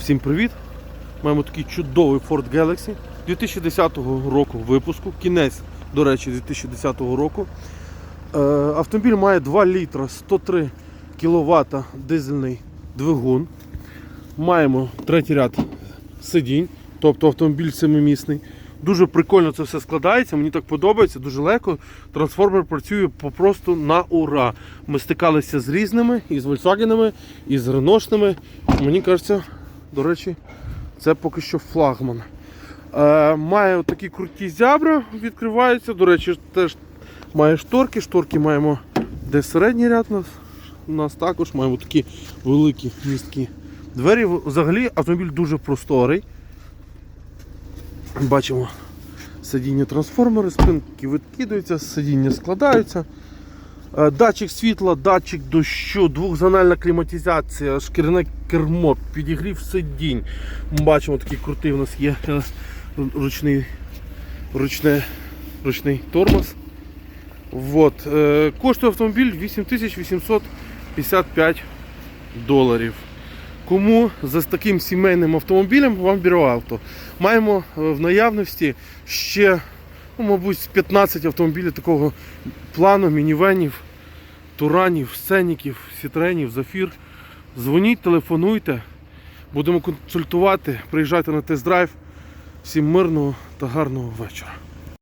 Всім привіт! Маємо такий чудовий Ford Galaxy 2010 року випуску, кінець, до речі, 2010 року. Е, автомобіль має 2 літра 103 кВт дизельний двигун. Маємо третій ряд сидінь, тобто автомобіль семимісний. Дуже прикольно це все складається, мені так подобається, дуже легко. Трансформер працює попросту на ура. Ми стикалися з різними, і з Volkswagen, і з Реношними. Мені кажеться, до речі, це поки що флагман. Е, має такі круті зябра, відкриваються. До речі, теж має шторки. Шторки маємо де середній ряд у нас. У нас також маємо такі великі місткі двері. Взагалі автомобіль дуже просторий. Бачимо сидіння трансформери, спинки відкидаються, сидіння складаються. Е, Датчик світла, датчик дощу, двохзональна кліматизація, шкіряне кермо, підігрів сидінь. Ми Бачимо, такий крутий у нас є е, ручний, ручне, ручний тормоз. Вот. е, Коштує автомобіль 8855 доларів. Кому за таким сімейним автомобілем вам бере авто? Маємо в наявності ще, мабуть, 15 автомобілів такого плану, мінівенів, туранів, сценіків, сітренів, зафір. Дзвоніть, телефонуйте, будемо консультувати, приїжджайте на тест-драйв. Всім мирного та гарного вечора.